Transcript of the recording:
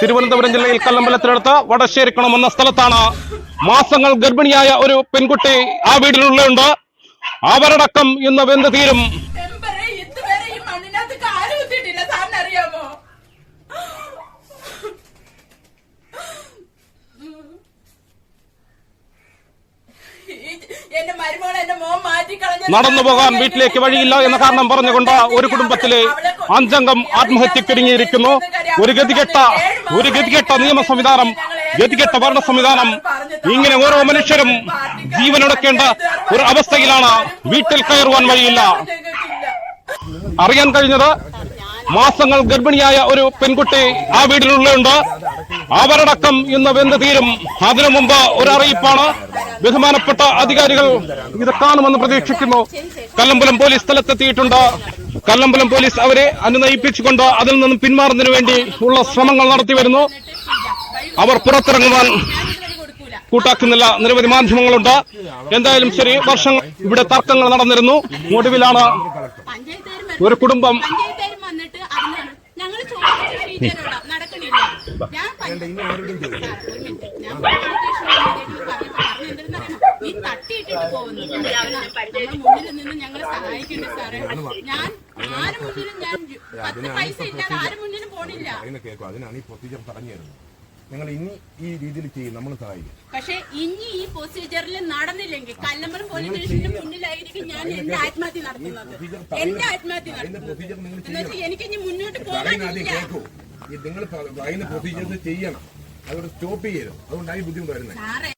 തിരുവനന്തപുരം ജില്ലയിൽ കല്ലമ്പലത്തിനടുത്ത് വടശ്ശേരിക്കണം എന്ന സ്ഥലത്താണ് മാസങ്ങൾ ഗർഭിണിയായ ഒരു പെൺകുട്ടി ആ വീട്ടിലുള്ളുണ്ട്. അവരടക്കം ഇന്ന് വെന്ത് തീരും. നടന്നു പോകാൻ വീട്ടിലേക്ക് വഴിയില്ല എന്ന കാരണം പറഞ്ഞുകൊണ്ട് ഒരു കുടുംബത്തിലെ അഞ്ചംഗം ആത്മഹത്യക്കിടുങ്ങിയിരിക്കുന്നു. ഒരു ഗതികെട്ട ഒരു ഗതികെട്ട നിയമ സംവിധാനം ഗതികെട്ട ഭരണ സംവിധാനം ഇങ്ങനെ ഓരോ മനുഷ്യരും ജീവനൊടുക്കേണ്ട ഒരു അവസ്ഥയിലാണ് വീട്ടിൽ കയറുവാൻ വഴിയില്ല. അറിയാൻ കഴിഞ്ഞത് മാസങ്ങൾ ഗർഭിണിയായ ഒരു പെൺകുട്ടി ആ വീടിനുള്ളിലുണ്ട് അവരടക്കം ഇന്ന് വെന്ത് തീരും. അതിനു മുമ്പ് ഒരു അറിയിപ്പാണ് ബഹുമാനപ്പെട്ട അധികാരികൾ ഇത് കാണുമെന്ന് പ്രതീക്ഷിക്കുന്നു. കല്ലമ്പലം പോലീസ് സ്ഥലത്തെത്തിയിട്ടുണ്ട്. കല്ലമ്പലം പോലീസ് അവരെ അനുനയിപ്പിച്ചുകൊണ്ട് അതിൽ നിന്നും പിന്മാറുന്നതിന് വേണ്ടി ഉള്ള ശ്രമങ്ങൾ നടത്തി വരുന്നു. അവർ പുറത്തിറങ്ങുവാൻ കൂട്ടാക്കുന്നില്ല. നിരവധി മാധ്യമങ്ങളുണ്ട്. എന്തായാലും ശരി വർഷങ്ങൾ ഇവിടെ തർക്കങ്ങൾ നടന്നിരുന്നു. ഒടുവിലാണ് ഒരു കുടുംബം ഞാൻ മുന്നിൽ നിന്ന് ഞാൻ ആരും ഞാൻ പൈസ ഇല്ലാതെ ആരും പോണില്ല അതിനാണ് ഈ പ്രൊസീജിയർ പറഞ്ഞു തരുന്നത് നിങ്ങൾ ഇനി ഈ രീതിയിൽ ചെയ്യും നമ്മൾ സഹായിക്കും പക്ഷെ ഇനി ഈ പ്രൊസീജിയറിൽ നടന്നില്ലെങ്കിൽ കല്ലമ്പലം പോലീസ് സ്റ്റേഷന്റെ മുന്നിലായിരിക്കും ഞാൻ എന്റെ ആത്മഹത്യ നടത്തുന്നത് എന്റെ ആത്മഹത്യ നടത്തുന്നത് നിങ്ങൾ എന്നുവെച്ചാൽ എനിക്ക് ഇനി മുന്നോട്ട് കേൾക്കൂ ഈ നിങ്ങൾ പ്രൊസീജിയർ ചെയ്യണം. അതുകൊണ്ട് സ്റ്റോപ്പ് ചെയ്യരുത്. അതുകൊണ്ടാണ് ഈ ബുദ്ധിമുട്ട് വരുന്നത്. സാറേ